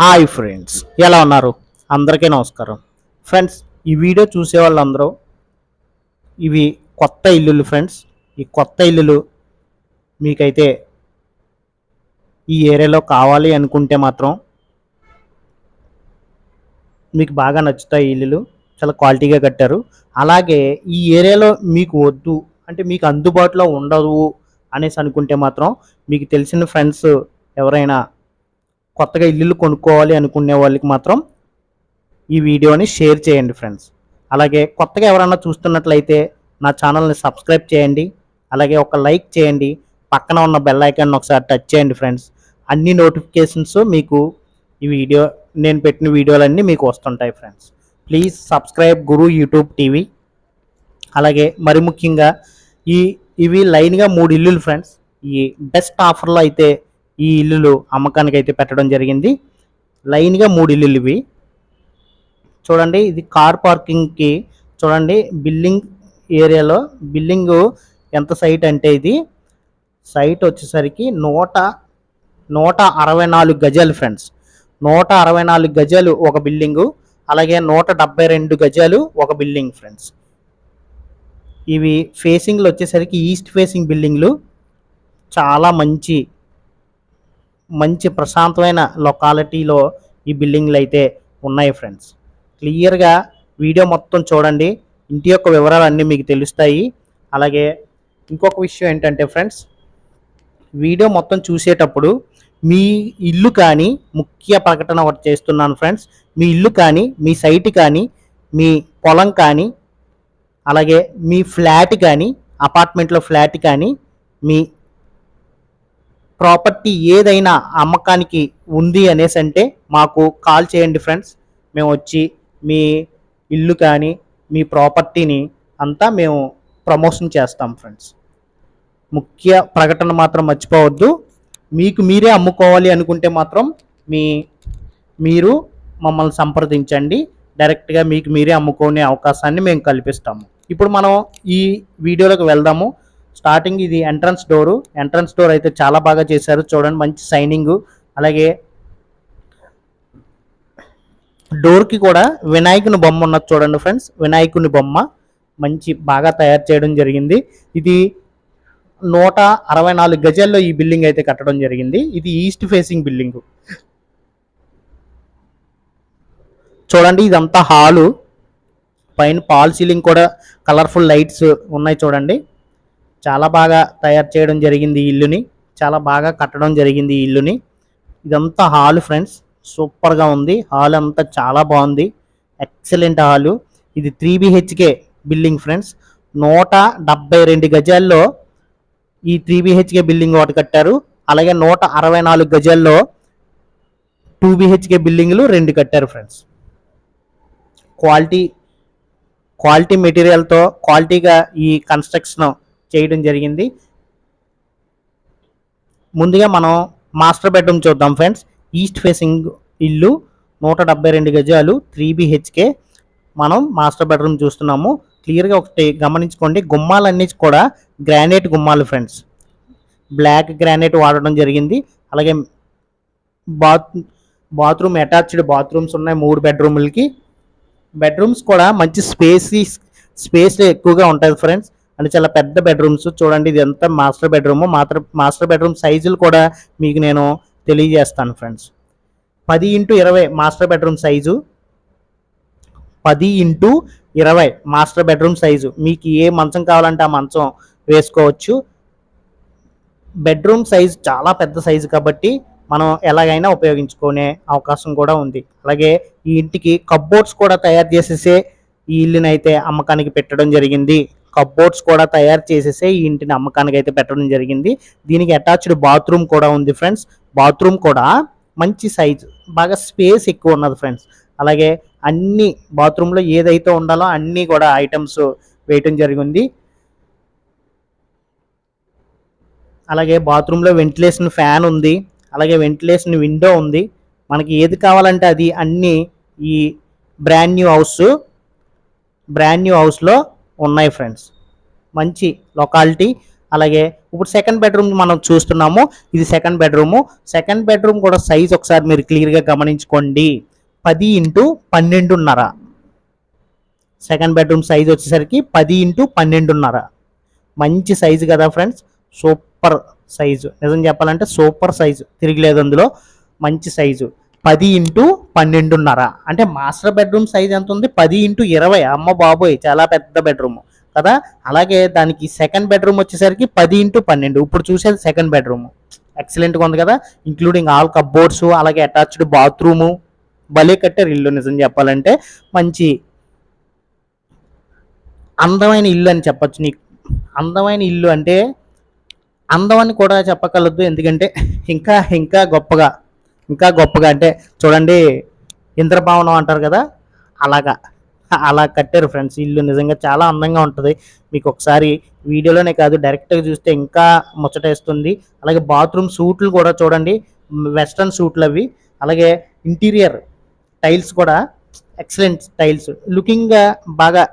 Hi friends ఎలా ఉన్నారు? అందరికీ నమస్కారం. ఫ్రెండ్స్ ఈ వీడియో చూసే వాళ్ళందరూ ఇవి కొత్త ఇల్లులు ఫ్రెండ్స్. ఈ కొత్త ఇల్లులు మీకైతే ఈ ఏరియాలో కావాలి అనుకుంటే మాత్రం మీకు బాగా నచ్చుతాయి ఇల్లులు. చాలా క్వాలిటీగా కట్టారు. అలాగే ఈ ఏరియాలో మీకు వద్దు అంటే మీకు అందుబాటులో ఉండదు అనేసి అనుకుంటే మాత్రం మీకు తెలిసిన ఫ్రెండ్స్ ఎవరైనా కొత్తగా ఇల్లులు కొనుక్కోవాలి అనుకునే వాళ్ళకి మాత్రం ఈ వీడియోని షేర్ చేయండి ఫ్రెండ్స్. అలాగే కొత్తగా ఎవరైనా చూస్తున్నట్లయితే నా ఛానల్ని సబ్స్క్రైబ్ చేయండి. అలాగే ఒక లైక్ చేయండి. పక్కన ఉన్న బెల్ ఐకాన్ ఒకసారి టచ్ చేయండి ఫ్రెండ్స్. అన్ని నోటిఫికేషన్స్ మీకు ఈ వీడియో నేను పెట్టిన వీడియోలన్నీ మీకు వస్తుంటాయి friends. Please subscribe Guru YouTube TV. అలాగే మరి ముఖ్యంగా ఈ ఇవి లైన్గా మూడు ఇల్లులు ఫ్రెండ్స్. ఈ బెస్ట్ ఆఫర్లో అయితే ఈ ఇల్లులు అమ్మకానికి అయితే పెట్టడం జరిగింది. లైన్గా మూడు ఇల్లులు ఇవి. చూడండి ఇది కార్ పార్కింగ్కి చూడండి బిల్డింగ్ ఏరియాలో బిల్డింగ్ ఎంత సైట్ అంటే ఇది. సైట్ వచ్చేసరికి నూట నూట అరవై నాలుగు గజాలు ఫ్రెండ్స్. నూట అరవై నాలుగు గజాలు ఒక బిల్డింగు. అలాగే నూట డెబ్బై రెండు గజాలు ఒక బిల్డింగ్ ఫ్రెండ్స్. ఇవి ఫేసింగ్లు వచ్చేసరికి ఈస్ట్ ఫేసింగ్ బిల్డింగ్లు. చాలా మంచి మంచి ప్రశాంతమైన లొకాలిటీలో ఈ బిల్డింగ్లు అయితే ఉన్నాయి ఫ్రెండ్స్ క్లియర్గా వీడియో మొత్తం చూడండి. ఇంటి యొక్క వివరాలు అన్నీ మీకు తెలుస్తాయి. అలాగే ఇంకొక విషయం ఏంటంటే ఫ్రెండ్స్ వీడియో మొత్తం చూసేటప్పుడు మీ ఇల్లు కానీ ముఖ్య ప్రకటన ఒకటి చేస్తున్నాను ఫ్రెండ్స్ మీ ఇల్లు కానీ మీ సైట్ కానీ మీ పొలం కానీ అలాగే మీ ఫ్లాట్ కానీ అపార్ట్మెంట్లో ఫ్లాట్ కానీ మీ ప్రాపర్టీ ఏదైనా అమ్మకానికి ఉంది అనేసి అంటే మాకు కాల్ చేయండి ఫ్రెండ్స్. మేము వచ్చి మీ ఇల్లు కానీ మీ ప్రాపర్టీని అంతా మేము ప్రమోషన్ చేస్తాం ఫ్రెండ్స్. ముఖ్య ప్రకటన మాత్రం మర్చిపోవద్దు. మీకు మీరే అమ్ముకోవాలి అనుకుంటే మాత్రం మీ మీరు మమ్మల్ని సంప్రదించండి. డైరెక్ట్గా మీకు మీరే అమ్ముకునే అవకాశాన్ని మేము కల్పిస్తాము. ఇప్పుడు మనం ఈ వీడియోలోకి వెళ్దాము. స్టార్టింగ్ ఇది ఎంట్రన్స్ డోరు. ఎంట్రన్స్ డోర్ అయితే చాలా బాగా చేశారు. చూడండి మంచి సైనింగ్ అలాగే డోర్కి కూడా వినాయకుని బొమ్మ ఉన్నది చూడండి ఫ్రెండ్స్. వినాయకుని బొమ్మ మంచి బాగా తయారు చేయడం జరిగింది. ఇది నూట అరవై నాలుగు గజాల్లో ఈ బిల్డింగ్ అయితే కట్టడం జరిగింది. ఇది ఈస్ట్ ఫేసింగ్ బిల్డింగ్. చూడండి ఇదంతా హాలు. పైన పాల్ సీలింగ్ కూడా కలర్ఫుల్ లైట్స్ ఉన్నాయి చూడండి. చాలా బాగా తయారు చేయడం జరిగింది ఈ ఇల్లుని. చాలా బాగా కట్టడం జరిగింది ఈ ఇల్లుని. ఇదంతా హాల్ ఫ్రెండ్స్. సూపర్గా ఉంది. హాల్ అంతా చాలా బాగుంది. Excellent hall. ఇది త్రీ బిహెచ్కే బిల్డింగ్ ఫ్రెండ్స్. నూట డెబ్బై రెండు గజాల్లో ఈ త్రీ బిహెచ్కే బిల్డింగ్ ఒకటి కట్టారు. అలాగే నూట అరవై నాలుగు గజాల్లో టూ బిహెచ్కే బిల్డింగ్లు రెండు కట్టారు ఫ్రెండ్స్. క్వాలిటీ క్వాలిటీ మెటీరియల్తో క్వాలిటీగా ఈ కన్స్ట్రక్షన్ చేయడం జరిగింది. ముందుగా మనం మాస్టర్ బెడ్రూమ్ చూద్దాం ఫ్రెండ్స్. ఈస్ట్ ఫేసింగ్ ఇల్లు నూట డెబ్బై రెండు గజాలు త్రీ బిహెచ్కే. మనం మాస్టర్ బెడ్రూమ్ చూస్తున్నాము. క్లియర్గా ఒకటి గమనించుకోండి. గుమ్మాలన్నీ కూడా గ్రానైట్ గుమ్మాలు ఫ్రెండ్స్. బ్లాక్ గ్రానైట్ వాడడం జరిగింది. అలాగే బాత్ బాత్రూమ్ అటాచ్డ్ బాత్రూమ్స్ ఉన్నాయి మూడు బెడ్రూమ్లకి. బెడ్రూమ్స్ కూడా మంచి స్పేసీ స్పేస్ ఎక్కువగా ఉంటుంది ఫ్రెండ్స్. అంటే చాలా పెద్ద బెడ్రూమ్స్ చూడండి ఇది ఎంత మాస్టర్ బెడ్రూమ్ మాత్ర మాస్టర్ బెడ్రూమ్ సైజులు కూడా మీకు నేను తెలియజేస్తాను ఫ్రెండ్స్ పది ఇంటూ ఇరవై మాస్టర్ బెడ్రూమ్ సైజు పది ఇంటూ ఇరవై మాస్టర్ బెడ్రూమ్ సైజు మీకు ఏ మంచం కావాలంటే ఆ మంచం వేసుకోవచ్చు. బెడ్రూమ్ సైజు చాలా పెద్ద సైజు కాబట్టి మనం ఎలాగైనా ఉపయోగించుకునే అవకాశం కూడా ఉంది. అలాగే ఈ ఇంటికి కబ్బోర్డ్స్ కూడా తయారు చేసేసే ఈ ఇల్లునైతే అమ్మకానికి పెట్టడం జరిగింది. కప్బోర్డ్స్ కూడా తయారు చేసేసే ఈ ఇంటిని అమ్మకానికి అయితే పెట్టడం జరిగింది. దీనికి అటాచ్డ్ బాత్రూమ్ కూడా ఉంది ఫ్రెండ్స్. బాత్రూమ్ కూడా మంచి సైజ్ బాగా స్పేస్ ఎక్కువ ఉన్నది ఫ్రెండ్స్. అలాగే అన్ని బాత్రూంలో ఏదైతే ఉండాలో అన్నీ కూడా ఐటమ్స్ వేయటం జరిగింది. అలాగే బాత్రూంలో వెంటిలేషన్ ఫ్యాన్ ఉంది. అలాగే వెంటిలేషన్ విండో ఉంది. మనకి ఏది కావాలంటే అది అన్నీ ఈ brand new house brand new హౌస్లో ఉన్నాయి ఫ్రెండ్స్. మంచి లొకాలిటీ అలాగే ఇప్పుడు సెకండ్ బెడ్రూమ్ మనం చూస్తున్నాము. ఇది సెకండ్ బెడ్రూము. సెకండ్ బెడ్రూమ్ కూడా సైజ్ ఒకసారి మీరు క్లియర్గా గమనించుకోండి. పది ఇంటూ పన్నెండున్నర. సెకండ్ బెడ్రూమ్ సైజ్ వచ్చేసరికి పది ఇంటూ పన్నెండున్నర. మంచి సైజు కదా ఫ్రెండ్స్. Super size. నిజం చెప్పాలంటే సూపర్ సైజు. తిరిగిలేదు అందులో. మంచి సైజు. పది ఇంటూ పన్నెండున్నర. అంటే మాస్టర్ బెడ్రూమ్ సైజ్ ఎంత ఉంది పది ఇంటూ ఇరవై. అమ్మ బాబోయ్ చాలా పెద్ద బెడ్రూమ్ కదా? అలాగే దానికి సెకండ్ బెడ్రూమ్ వచ్చేసరికి పది ఇంటూ పన్నెండు. ఇప్పుడు చూసేది సెకండ్ బెడ్రూమ్. ఎక్సలెంట్గా ఉంది కదా? ఇంక్లూడింగ్ ఆల్ కబ్బోర్డ్స్ అలాగే అటాచ్డ్ బాత్రూము భలే కట్టారు ఇల్లు నిజం చెప్పాలంటే. మంచి అందమైన ఇల్లు అని చెప్పొచ్చు నీకు. అందమైన ఇల్లు అంటే అందం అని కూడా చెప్పగలదు. ఎందుకంటే ఇంకా ఇంకా గొప్పగా ఇంకా గొప్పగా అంటే చూడండి ఇంద్రభవనం అంటారు కదా అలాగా. అలా కట్టారు ఫ్రెండ్స్. ఇల్లు నిజంగా చాలా అందంగా ఉంటుంది. మీకు ఒకసారి వీడియోలోనే కాదు డైరెక్ట్గా చూస్తే ఇంకా ముచ్చటేస్తుంది. అలాగే బాత్రూమ్ సూట్లు కూడా చూడండి వెస్ట్రన్ సూట్లు అవి. అలాగే ఇంటీరియర్ టైల్స్ కూడా ఎక్సలెంట్ టైల్స్. లుకింగ్గా బాగా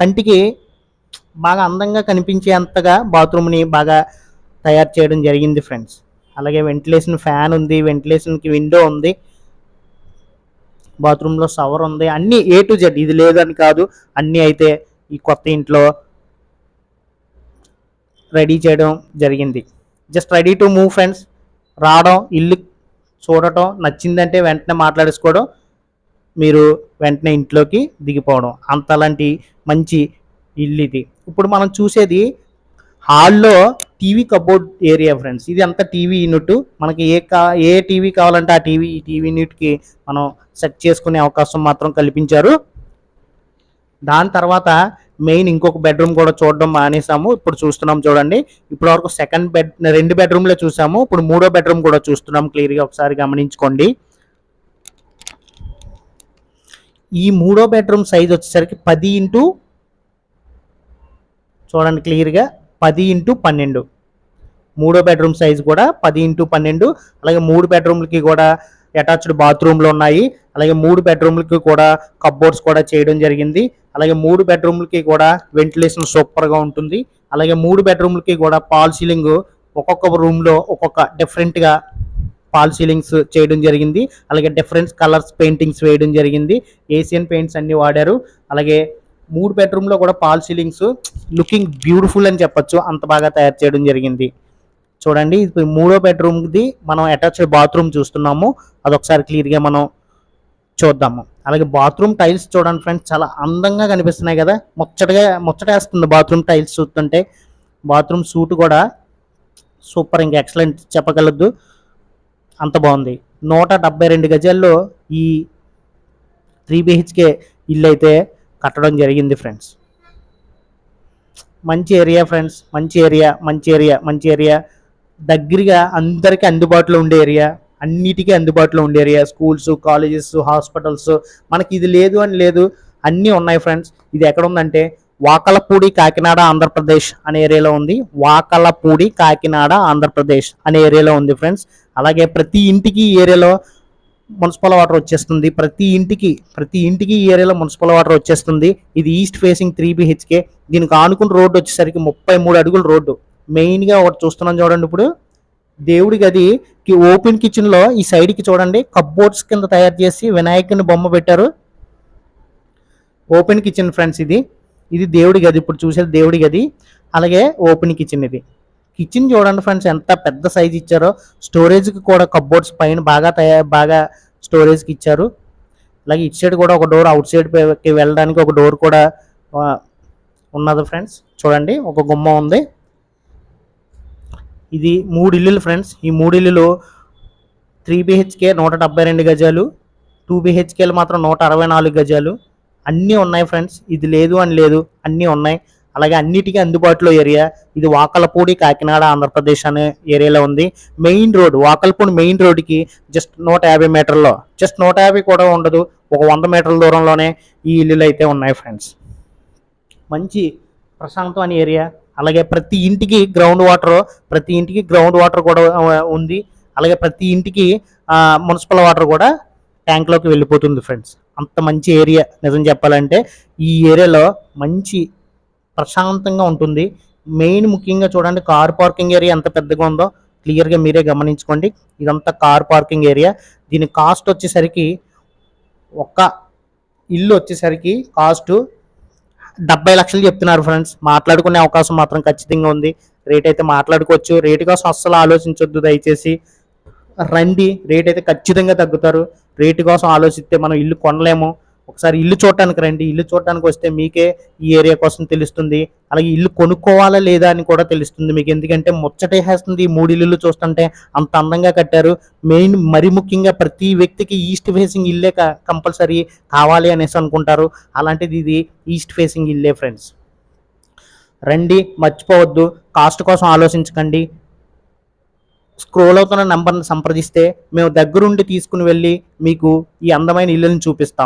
కంటికి బాగా అందంగా కనిపించేంతగా బాత్రూమ్ని బాగా తయారు చేయడం జరిగింది ఫ్రెండ్స్. అలాగే వెంటిలేషన్ ఫ్యాన్ ఉంది వెంటిలేషన్కి విండో ఉంది. బాత్రూంలో షవర్ ఉంది. అన్నీ ఏ టు జెడ్ ఇది లేదని కాదు. అన్నీ అయితే ఈ కొత్త ఇంట్లో రెడీ చేయడం జరిగింది. Just ready to move friends రావడం ఇల్లు చూడటం నచ్చిందంటే వెంటనే మాట్లాడేసుకోవడం మీరు వెంటనే ఇంట్లోకి దిగిపోవడం. అంతలాంటి మంచి ఇల్లు ఇది. ఇప్పుడు మనం చూసేది హాల్లో టీవీ కబోర్డ్ ఏరియా ఫ్రెండ్స్. ఇది అంతా టీవీ యూనిట్. మనకి ఏ కా ఏ టీవీ కావాలంటే ఆ టీవీ ఈ టీవీ యూనిట్కి మనం సెట్ చేసుకునే అవకాశం మాత్రం కల్పించారు. దాని తర్వాత మెయిన్ ఇంకొక బెడ్రూమ్ కూడా చూడడం మానేసాము. ఇప్పుడు చూస్తున్నాం చూడండి. ఇప్పటి వరకు సెకండ్ బెడ్ రెండు బెడ్రూమ్లే చూసాము. ఇప్పుడు మూడో బెడ్రూమ్ కూడా చూస్తున్నాం క్లియర్గా ఒకసారి గమనించుకోండి. ఈ మూడో బెడ్రూమ్ సైజ్ వచ్చేసరికి పది ఇంటూ చూడండి క్లియర్గా పది ఇంటూ పన్నెండు. మూడో బెడ్రూమ్ సైజ్ కూడా పది ఇంటూ పన్నెండు. అలాగే మూడు బెడ్రూమ్లకి కూడా అటాచ్డ్ బాత్రూమ్లు ఉన్నాయి. అలాగే మూడు బెడ్రూమ్లకి కూడా కబ్బోర్డ్స్ కూడా చేయడం జరిగింది. అలాగే మూడు బెడ్రూమ్లకి కూడా వెంటిలేషన్ సూపర్గా ఉంటుంది. అలాగే మూడు బెడ్రూమ్లకి కూడా పాల్ సీలింగ్ ఒక్కొక్క రూమ్లో ఒక్కొక్క డిఫరెంట్గా పాల్ సీలింగ్స్ చేయడం జరిగింది. అలాగే డిఫరెంట్ కలర్స్ పెయింటింగ్స్ వేయడం జరిగింది. ఏషియన్ పెయింట్స్ అన్ని వాడారు. అలాగే మూడు బెడ్రూమ్లో కూడా పాల్ సీలింగ్స్ లుకింగ్ బ్యూటిఫుల్ అని చెప్పొచ్చు. అంత బాగా తయారు చేయడం జరిగింది. చూడండి ఇప్పుడు మూడో బెడ్రూమ్ది మనం అటాచ్డ్ బాత్రూమ్ చూస్తున్నాము. అదొకసారి క్లియర్గా మనం చూద్దాము. అలాగే బాత్రూమ్ టైల్స్ చూడండి ఫ్రెండ్స్ చాలా అందంగా కనిపిస్తున్నాయి కదా. ముచ్చటగా ముచ్చటేస్తుంది బాత్రూమ్ టైల్స్ చూస్తుంటే. బాత్రూమ్ సూట్ కూడా సూపర్ ఇంకా ఎక్సలెంట్ చెప్పగలదు. అంత బాగుంది. నూట డెబ్బై రెండు గజాల్లో ఈ త్రీ బిహెచ్కే ఇల్లు అయితే కట్టడం జరిగింది ఫ్రెండ్స్. మంచి ఏరియా ఫ్రెండ్స్ మంచి ఏరియా మంచి ఏరియా మంచి ఏరియా. దగ్గరగా అందరికీ అందుబాటులో ఉండే ఏరియా అన్నిటికీ అందుబాటులో ఉండే ఏరియా. స్కూల్స్ కాలేజెస్ హాస్పిటల్స్ మనకి ఇది లేదు అని లేదు అన్నీ ఉన్నాయి ఫ్రెండ్స్. ఇది ఎక్కడ ఉందంటే వాకలపూడి కాకినాడ ఆంధ్రప్రదేశ్ అనే ఏరియాలో ఉంది. వాకలపూడి కాకినాడ ఆంధ్రప్రదేశ్ అనే ఏరియాలో ఉంది ఫ్రెండ్స్. అలాగే ప్రతి ఇంటికి ఈ ఏరియాలో మున్సిపల్ వాటర్ వచ్చేస్తుంది. ప్రతి ఇంటికి ప్రతి ఇంటికి ఈ ఏరియాలో మున్సిపల్ వాటర్ వచ్చేస్తుంది. ఇది ఈస్ట్ ఫేసింగ్ త్రీ బిహెచ్కే. దీనికి ఆనుకున్న రోడ్డు వచ్చేసరికి ముప్పై మూడు అడుగుల రోడ్డు. మెయిన్గా ఒకటి చూస్తున్నాం చూడండి ఇప్పుడు. దేవుడి గది ఓపెన్ కిచెన్లో ఈ సైడ్కి చూడండి. కబ్బోర్డ్స్ కింద తయారు చేసి వినాయకుని బొమ్మ పెట్టారు. ఓపెన్ కిచెన్ ఫ్రెండ్స్ ఇది. ఇది దేవుడి గది. ఇప్పుడు చూసేది దేవుడి గది. అలాగే ఓపెన్ కిచెన్ ఇది. కిచెన్ చూడండి ఫ్రెండ్స్ ఎంత పెద్ద సైజ్ ఇచ్చారో. స్టోరేజ్కి కూడా కబ్బోర్డ్స్ పైన బాగా తయారు బాగా స్టోరేజ్కి ఇచ్చారు. అలాగే ఇటు సైడ్ కూడా ఒక డోర్ అవుట్ సైడ్కి వెళ్ళడానికి ఒక డోర్ కూడా ఉన్నది ఫ్రెండ్స్. చూడండి. ఒక గుమ్మ ఉంది. ఇది మూడు ఇల్లులు ఫ్రెండ్స్ ఈ మూడు ఇల్లులో త్రీ బిహెచ్కే నూట డెబ్బై రెండు గజాలు టూ బిహెచ్కేలు మాత్రం నూట అరవై నాలుగు గజాలు. అన్నీ ఉన్నాయి ఫ్రెండ్స్ ఇది లేదు అని లేదు అన్నీ ఉన్నాయి. అలాగే అన్నిటికీ అందుబాటులో ఏరియా. ఇది వాకలపూడి కాకినాడ ఆంధ్రప్రదేశ్ అనే ఏరియాలో ఉంది. మెయిన్ రోడ్ వాకలపూడి మెయిన్ రోడ్డుకి జస్ట్ నూట యాభై మీటర్లో. జస్ట్ నూట యాభై కూడా ఉండదు. ఒక వంద మీటర్ల దూరంలోనే ఈ ఇల్లులు అయితే ఉన్నాయి ఫ్రెండ్స్ మంచి ప్రశాంతం అనే ఏరియా. అలాగే ప్రతి ఇంటికి గ్రౌండ్ వాటర్ ప్రతి ఇంటికి గ్రౌండ్ వాటర్ కూడా ఉంది. అలాగే ప్రతి ఇంటికి మున్సిపల్ వాటర్ కూడా ట్యాంక్లోకి వెళ్ళిపోతుంది ఫ్రెండ్స్ అంత మంచి ఏరియా నిజం చెప్పాలంటే ఈ ఏరియాలో మంచి ప్రశాంతంగా ఉంటుంది. మెయిన్ ముఖ్యంగా చూడండి కార్ పార్కింగ్ ఏరియా ఎంత పెద్దగా ఉందో క్లియర్గా మీరే గమనించుకోండి. ఇదంతా కార్ పార్కింగ్ ఏరియా దీని కాస్ట్ వచ్చేసరికి ఒక ఇల్లు వచ్చేసరికి కాస్ట్ డెబ్బై లక్షలు చెప్తున్నారు ఫ్రెండ్స్ మాట్లాడుకునే అవకాశం మాత్రం ఖచ్చితంగా ఉంది. రేట్ అయితే మాట్లాడుకోవచ్చు. రేటు కోసం అస్సలు ఆలోచించొద్దు దయచేసి. రండి. రేట్ అయితే ఖచ్చితంగా తగ్గుతారు. రేటు కోసం ఆలోచిస్తే మనం ఇల్లు కొనలేము. ఒకసారి ఇల్లు చూడటానికి రండి. ఇల్లు చూడటానికి వస్తే మీకే ఈ ఏరియా కోసం తెలుస్తుంది. అలాగే ఇల్లు కొనుక్కోవాలా లేదా అని కూడా తెలుస్తుంది మీకు. ఎందుకంటే ముచ్చటేసేస్తుంది ఈ మూడు ఇల్లు చూస్తుంటే. అంత అందంగా కట్టారు. మెయిన్ మరి ముఖ్యంగా ప్రతి వ్యక్తికి ఈస్ట్ ఫేసింగ్ ఇల్లే కంపల్సరీ కావాలి అనేసి అనుకుంటారు. అలాంటిది ఇది ఈస్ట్ ఫేసింగ్ ఇల్లే ఫ్రెండ్స్. రండి మర్చిపోవద్దు. కాస్ట్ కోసం ఆలోచించకండి. స్క్రోల్ అవుతున్న నంబర్ని సంప్రదిస్తే మేము దగ్గరుండి తీసుకుని వెళ్ళి మీకు ఈ అందమైన ఇల్లుని చూపిస్తాం.